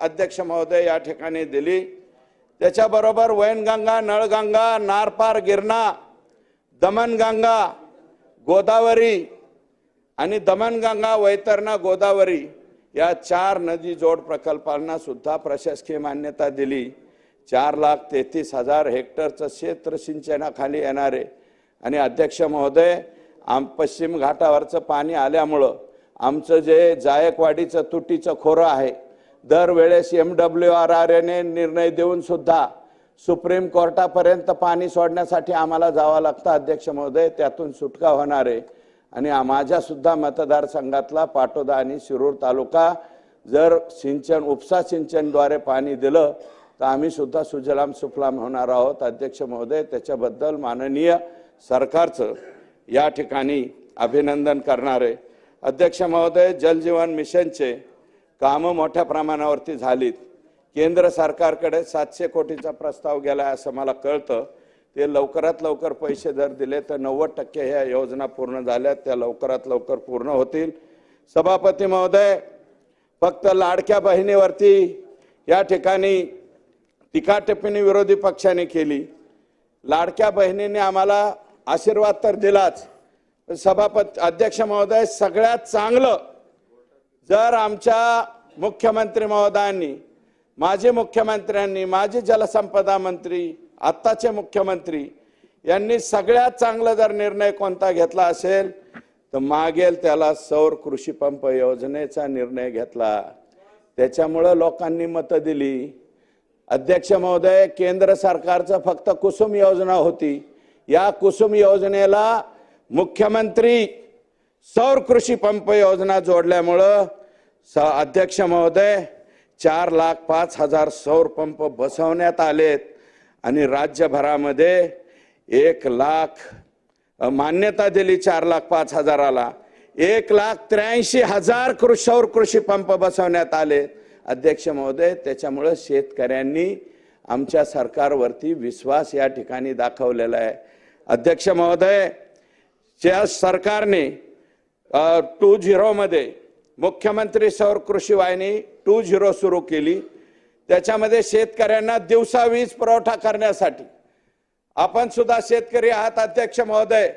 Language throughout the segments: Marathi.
अध्यक्ष महोदय या ठिकाणी दिली. त्याच्याबरोबर वैनगंगा नळगंगा नारपार गिरणा दमनगंगा गोदावरी आणि दमनगंगा वैतरणा गोदावरी या चार नदी जोड प्रकल्पांना सुद्धा प्रशासकीय मान्यता दिली. चार लाख तेहतीस हजार हेक्टरचं क्षेत्र सिंचनाखाली येणारे. आणि अध्यक्ष महोदय आम पश्चिम घाटावरचं पाणी आल्यामुळं आमचं जे जायकवाडीचं तुटीचं खोरं आहे दरवेळेस एम डब्ल्यू आर आर एने निर्णय देऊन सुद्धा सुप्रीम कोर्टापर्यंत पाणी सोडण्यासाठी आम्हाला जावं लागतं अध्यक्ष महोदय. त्यातून सुटका होणार आहे. आणि माझ्यासुद्धा मतदारसंघातला पाटोदा आणि शिरूर तालुका जर सिंचन उपसा सिंचनद्वारे पाणी दिलं तर आम्ही सुद्धा सुजलाम सुफलाम होणार आहोत. अध्यक्ष महोदय त्याच्याबद्दल माननीय सरकारचं या ठिकाणी अभिनंदन करणार. आहे अध्यक्ष महोदय जलजीवन मिशनचे कामं मोठ्या प्रमाणावरती झालीत. केंद्र सरकारकडे सातशे कोटीचा प्रस्ताव गेला आहे असं मला कळतं. ते लवकरात लवकर पैसे जर दिले तर नव्वद टक्के ह्या योजना पूर्ण झाल्या त्या लवकरात लवकर पूर्ण होतील. सभापती महोदय फक्त लाडक्या बहिणीवरती या ठिकाणी टीका टिप्पणी विरोधी पक्षाने केली. लाडक्या बहिणीने आम्हाला आशीर्वाद तर दिलाच. सभापती अध्यक्ष महोदय सगळ्यात चांगलं जर आमच्या मुख्यमंत्री महोदयांनी माजी मुख्यमंत्र्यांनी माजी जलसंपदा मंत्री आत्ताचे मुख्यमंत्री यांनी सगळ्यात चांगला जर निर्णय कोणता घेतला असेल तर मागेल त्याला सौर कृषी पंप योजनेचा निर्णय घेतला. त्याच्यामुळं लोकांनी मतं दिली. अध्यक्ष महोदय केंद्र सरकारचं फक्त कुसुम योजना होती. या कुसुम योजनेला मुख्यमंत्री सौर कृषी पंप योजना जोडल्यामुळं स अध्यक्ष महोदय चार लाख पाच हजार सौर पंप बसवण्यात आलेत आणि राज्यभरामध्ये एक लाख मान्यता दिली चार लाख पाच हजाराला. एक लाख त्र्याऐंशी हजार कृषी सौर कृषी पंप बसवण्यात आले. अध्यक्ष महोदय त्याच्यामुळं शेतकऱ्यांनी आमच्या सरकारवरती विश्वास या ठिकाणी दाखवलेला आहे. अध्यक्ष महोदय ज्या सरकारने टू झिरोमध्ये मुख्यमंत्री सौर कृषी वाहिनी टू झिरो सुरू केली. त्याच्यामध्ये शेतकऱ्यांना दिवसा वीज पुरवठा करण्यासाठी. आपण सुद्धा शेतकरी आहात अध्यक्ष महोदय.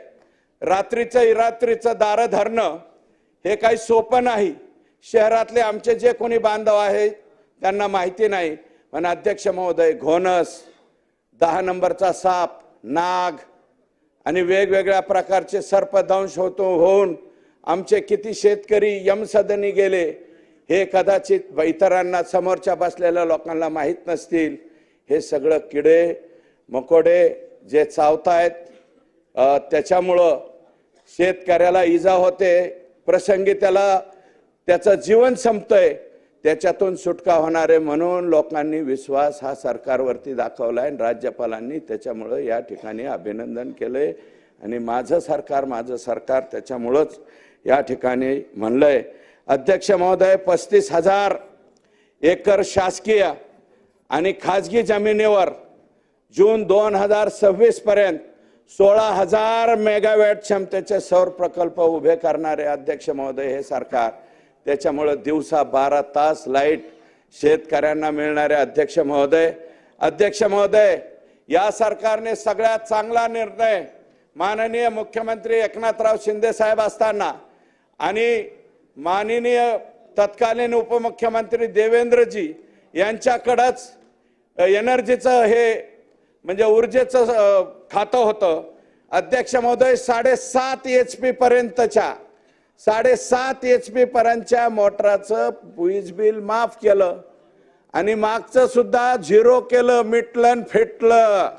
रात्रीचं इरात्रीचं दारं धरणं हे काही सोपं नाही. शहरातले आमचे जे कोणी बांधव आहेत त्यांना माहिती नाही. पण अध्यक्ष महोदय घोणस दहा नंबरचा साप नाग आणि वेगवेगळ्या प्रकारचे सर्पदंश होतो होऊन आमचे किती शेतकरी यमसदनी गेले हे कदाचित इतरांना समोरच्या बसलेल्या लोकांना माहीत नसतील. हे सगळं किडे मकोडे जे चावतायत त्याच्यामुळं शेतकऱ्याला इजा होते. प्रसंगी त्याला त्याचं जीवन संपतंय. त्याच्यातून सुटका होणार आहे म्हणून लोकांनी विश्वास हा सरकारवरती दाखवलाय आणि राज्यपालांनी त्याच्यामुळं या ठिकाणी अभिनंदन केलंय. आणि माझं सरकार माझं सरकार त्याच्यामुळंच या ठिकाणी म्हणलंय अध्यक्ष महोदय पस्तीस हजार एकर शासकीय आणि खाजगी जमिनीवर जून दोन हजार सव्वीस पर्यंत सोळा हजार मेगावॅट क्षमतेचे सौर प्रकल्प उभे करणारे अध्यक्ष महोदय हे सरकार. त्याच्यामुळं दिवसा बारा तास लाइट शेतकऱ्यांना मिळणारे अध्यक्ष महोदय. अध्यक्ष महोदय या सरकारने सगळ्यात चांगला निर्णय माननीय मुख्यमंत्री एकनाथराव शिंदे साहेब असताना आणि माननीय तत्कालीन उपमुख्यमंत्री देवेंद्रजी यांच्याकडंच एनर्जीचं हे म्हणजे ऊर्जेचं खातं होतं. अध्यक्ष महोदय साडेसात एच पी पर्यंतच्या साडेसात एच पी पर्यंतच्या मोटराचं वीज बिल माफ केलं. आणि मागचं सुद्धा झिरो केलं मिटलं फिटलं.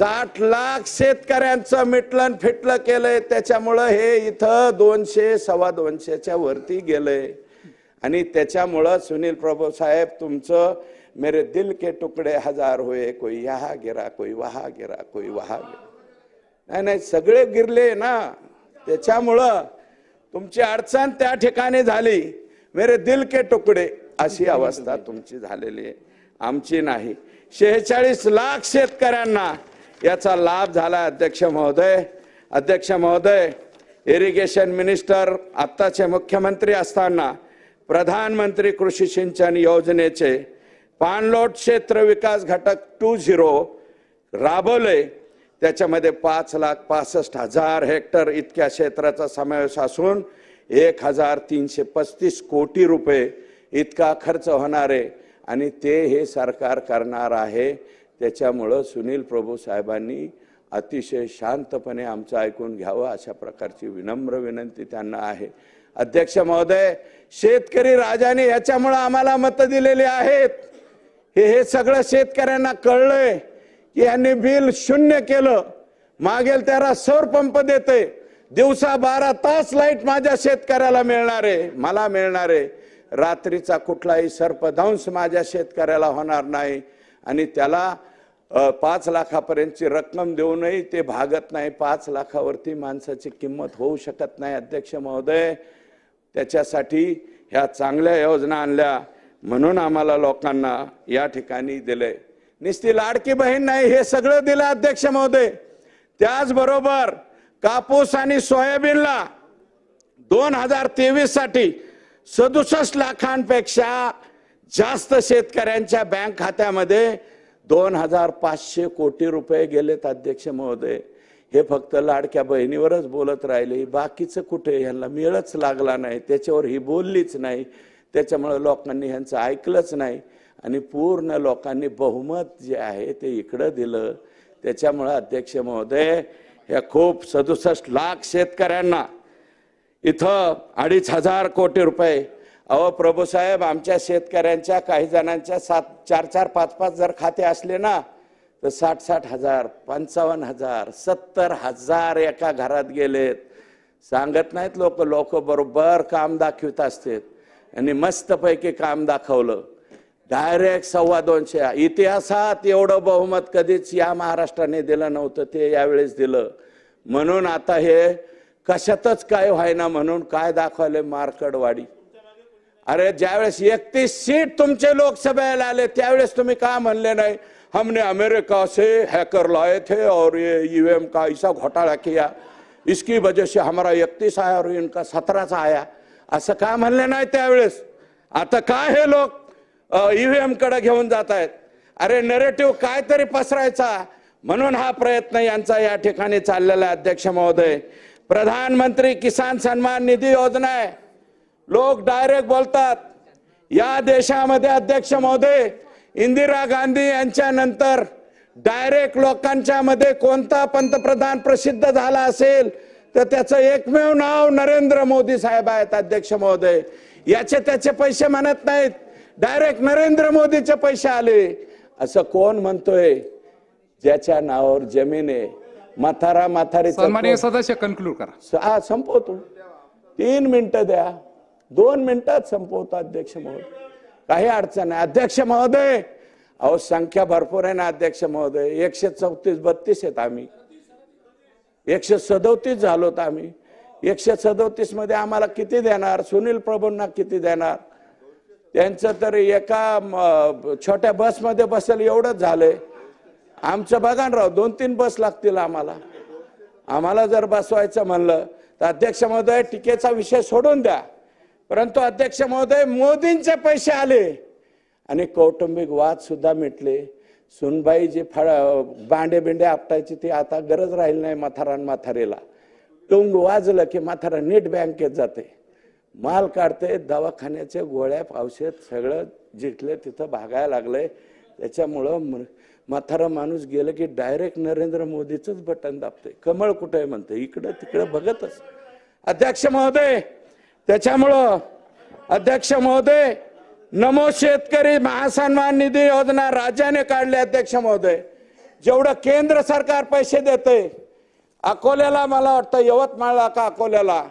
साठ लाख शेतकऱ्यांचं मिटलं फिटलं केलंय. त्याच्यामुळं हे इथं दोनशे सव्वा दोनशेच्या वरती गेलंय. आणि त्याच्यामुळं सुनील प्रभू साहेब तुमचं मेरे दिल के टुकड़े हजार होय कोई यहा गिरा कोई वहा गिरा कोई वहा गिरा. नाही नाही सगळे गिरले ना. त्याच्यामुळं तुमची अडचण त्या ठिकाणी झाली. मेरे दिल के तुकडे अशी अवस्था तुमची झालेली आहे. आमची नाही. शेहेचाळीस लाख शेतकऱ्यांना याचा लाभ झाला अध्यक्ष महोदय. अध्यक्ष महोदय इरिगेशन मिनिस्टर आत्ताचे मुख्यमंत्री असताना प्रधानमंत्री कृषी सिंचन योजनेचे पाणलोट क्षेत्र विकास घटक टू झिरो राबवले. त्याच्यामध्ये पाच लाख पासष्ट हजार हेक्टर इतक्या क्षेत्राचा समावेश असून एक हजार तीनशे पस्तीस कोटी रुपये इतका खर्च होणार आहे आणि ते हे सरकार करणार आहे. त्याच्यामुळं सुनील प्रभू साहेबांनी अतिशय शांतपणे आमचं ऐकून घ्यावं अशा प्रकारची विनम्र विनंती त्यांना आहे. अध्यक्ष महोदय शेतकरी राजाने याच्यामुळं आम्हाला मतं दिलेली आहेत. हे हे सगळं शेतकऱ्यांना कळलंय की यांनी बिल शून्य केलं. मागेल त्याला सौर पंप देते दिवसा बारा तास लाइट माझ्या शेतकऱ्याला मिळणार आहे मला मिळणार. आहे रात्रीचा कुठलाही सर्पदंश माझ्या शेतकऱ्याला होणार नाही. आणि त्याला पाच लाखापर्यंतची रक्कम देऊनही ते भागत नाही. पाच लाखावरती माणसाची किंमत होऊ शकत नाही. अध्यक्ष महोदय त्याच्यासाठी ह्या चांगल्या योजना आणल्या म्हणून आम्हाला लोकांना या ठिकाणी दिले नुसती लाडकी बहीण नाही हे सगळं दिलं अध्यक्ष महोदय. त्याचबरोबर कापूस आणि सोयाबीनला दोन हजार तेवीससाठी सदुसष्ट लाखांपेक्षा जास्त शेतकऱ्यांच्या बँक खात्यामध्ये दोन हजार पाचशे कोटी रुपये गेलेत अध्यक्ष महोदय. हे फक्त लाडक्या बहिणीवरच बोलत राहिले. बाकीचं कुठे? ह्यांना मिळच लागला नाही. त्याच्यावर ही बोललीच नाही. त्याच्यामुळे लोकांनी ह्यांचं ऐकलंच नाही. आणि पूर्ण लोकांनी बहुमत जे आहे ते इकडं दिलं. त्याच्यामुळं अध्यक्ष महोदय ह्या खूप सदुसष्ट लाख शेतकऱ्यांना इथं अडीच हजार कोटी रुपये अहो प्रभू साहेब आमच्या शेतकऱ्यांच्या काही जणांच्या सात चार चार पाच पाच जर खाते असले ना तर साठ साठ हजार पंचावन्न हजार सत्तर हजार एका घरात गेलेत. सांगत नाहीत लोक लोक बरोबर काम दाखवित असतात. आणि मस्तपैकी काम दाखवलं. डायरेक्ट सव्वा दोनशे इतिहासात एवढं बहुमत कधीच या महाराष्ट्राने दिलं नव्हतं ते यावेळेस दिलं. म्हणून आता हे कशातच काय व्हायना म्हणून काय दाखवले मार्कडवाडी अरे ज्यावेळेस एकतीस सीट तुमचे लोकसभेला आले त्यावेळेस तुम्ही का म्हणले नाही? हमने अमेरिका से हैकर लाए थे और ये ईवीएम का ऐसा घोटाला किया। इसकी वजह से हमारा एकतीस आया और इनका सतराचा आया। असं का म्हणले नाही त्यावेळेस? आता काय हे लोक ईव्हीएमकडे घेऊन जात आहेत? अरे नेरेटिव्ह काय तरी पसरायचा। म्हणून हा प्रयत्न यांचा या ठिकाणी चाललेला अध्यक्ष महोदय. प्रधानमंत्री किसान सन्मान निधी योजना आहे. लोक डायरेक्ट बोलतात. या देशामध्ये अध्यक्ष महोदय इंदिरा गांधी यांच्या नंतर डायरेक्ट लोकांच्या मध्ये कोणता पंतप्रधान प्रसिद्ध झाला असेल तर त्याचं एकमेव नाव नरेंद्र मोदी साहेब आहेत अध्यक्ष महोदय याचे त्याचे पैसे म्हणत नाहीत. डायरेक्ट नरेंद्र मोदीचे पैसे आले. असं कोण म्हणतोय? ज्याच्या नावावर जमीन आहे. म्हातारा सन्माननीय सदस्य कन्क्लूड करा. हा संपवतो. तीन मिनिटं द्या. दोन मिनिटात संपवतो अध्यक्ष महोदय. काही अडचण नाही. अध्यक्ष महोदय अहो संख्या भरपूर आहे ना अध्यक्ष महोदय. एकशे चौतीस बत्तीस आहेत आम्ही. एकशे सदोतीस झालो आम्ही. एकशे सदोतीसमध्ये आम्हाला किती देणार? सुनील प्रभूंना किती देणार? त्यांचं तर एका छोट्या बसमध्ये बसेल एवढंच झालंय. आमचं बघा ना राव दोन तीन बस लागतील आम्हाला. आम्हाला जर बसवायचं म्हणलं तर अध्यक्ष महोदय टीकेचा विषय सोडून द्या. परंतु अध्यक्ष महोदय मोदींचे पैसे आले. आणि कौटुंबिक वाद सुद्धा मिटले. सुनबाई जे फळ बांडे बिंडे आपटायची ती आता गरज राहिली नाही म्हातारा म्हातारेला टुंग वाजलं की म्हातारा नीट बँकेत जाते. माल काढते दवाखान्याचे गोळ्या औषध सगळं जिंकले तिथं भागायला लागले. त्याच्यामुळं म- म्हातारा माणूस गेलं की डायरेक्ट नरेंद्र मोदीचंच बटन दाबते. कमळ कुठे म्हणते? इकडं तिकडं बघतच. अध्यक्ष महोदय त्याच्यामुळं अध्यक्ष महोदय नमो शेतकरी महासन्मान निधी योजना राज्याने काढली अध्यक्ष महोदय. जेवढं केंद्र सरकार पैसे देते अकोल्याला मला वाटतं यवतमाळला का अकोल्याला?